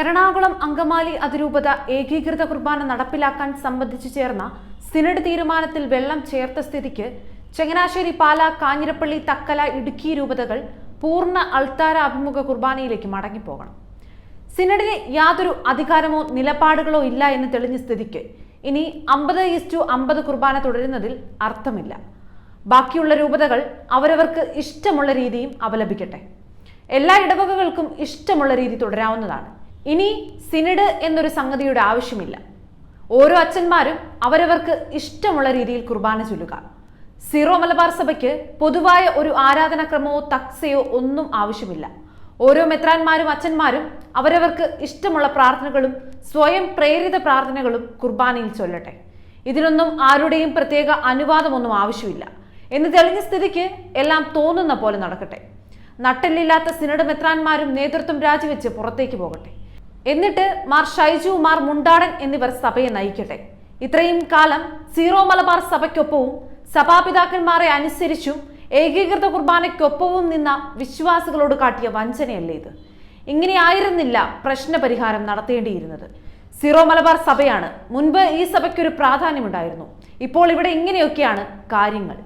എറണാകുളം അങ്കമാലി അതിരൂപത ഏകീകൃത കുർബാന നടപ്പിലാക്കാൻ സംബന്ധിച്ചു ചേർന്ന സിനഡ് തീരുമാനത്തിൽ വെള്ളം ചേർത്ത സ്ഥിതിക്ക് ചങ്ങനാശ്ശേരി പാല കാഞ്ഞിരപ്പള്ളി തക്കല ഇടുക്കി രൂപതകൾ പൂർണ അൾത്താര അഭിമുഖ കുർബാനയിലേക്ക് മടങ്ങിപ്പോകണം. സിനഡിന് യാതൊരു അധികാരമോ നിലപാടുകളോ ഇല്ല എന്ന് തെളിഞ്ഞ സ്ഥിതിക്ക് ഇനി അമ്പത് ഈസ്റ്റു അമ്പത് കുർബാന തുടരുന്നതിൽ അർത്ഥമില്ല. ബാക്കിയുള്ള രൂപതകൾ അവരവർക്ക് ഇഷ്ടമുള്ള രീതിയും അവലംബിക്കട്ടെ. എല്ലാ ഇടവകകൾക്കും ഇഷ്ടമുള്ള രീതി തുടരാവുന്നതാണ്. ഇനി സിനഡ് എന്നൊരു സംഗതിയുടെ ആവശ്യമില്ല. ഓരോ അച്ഛന്മാരും അവരവർക്ക് ഇഷ്ടമുള്ള രീതിയിൽ കുർബാന ചൊല്ലുക. സിറോ മലബാർ സഭയ്ക്ക് പൊതുവായ ഒരു ആരാധനാക്രമമോ തക്സയോ ഒന്നും ആവശ്യമില്ല. ഓരോ മെത്രാന്മാരും അച്ഛന്മാരും അവരവർക്ക് ഇഷ്ടമുള്ള പ്രാർത്ഥനകളും സ്വയം പ്രേരിത പ്രാർത്ഥനകളും കുർബാനയിൽ ചൊല്ലട്ടെ. ഇതിനൊന്നും ആരുടെയും പ്രത്യേക അനുവാദമൊന്നും ആവശ്യമില്ല. എന്ന് തെളിഞ്ഞ സ്ഥിതിക്ക് എല്ലാം തോന്നുന്ന പോലെ നടക്കട്ടെ. നട്ടെല്ലില്ലാത്ത സിനഡ് മെത്രാന്മാരും നേതൃത്വം രാജിവെച്ച് പുറത്തേക്ക് പോകട്ടെ. എന്നിട്ട് മാർ ഷൈജു മാർ മുണ്ടാടൻ എന്നിവർ സഭയെ നയിക്കട്ടെ. ഇത്രയും കാലം സീറോ മലബാർ സഭയ്ക്കൊപ്പവും സഭാപിതാക്കന്മാരെ അനുസരിച്ചും ഏകീകൃത കുർബാനയ്ക്കൊപ്പവും നിന്ന വിശ്വാസികളോട് കാട്ടിയ വഞ്ചനയല്ലേ ഇത്? ഇങ്ങനെയായിരുന്നില്ല പ്രശ്നപരിഹാരം നടത്തേണ്ടിയിരുന്നത്. സീറോ മലബാർ സഭയാണ്. മുൻപ് ഈ സഭയ്ക്കൊരു പ്രാധാന്യമുണ്ടായിരുന്നു. ഇപ്പോൾ ഇവിടെ ഇങ്ങനെയൊക്കെയാണ് കാര്യങ്ങൾ.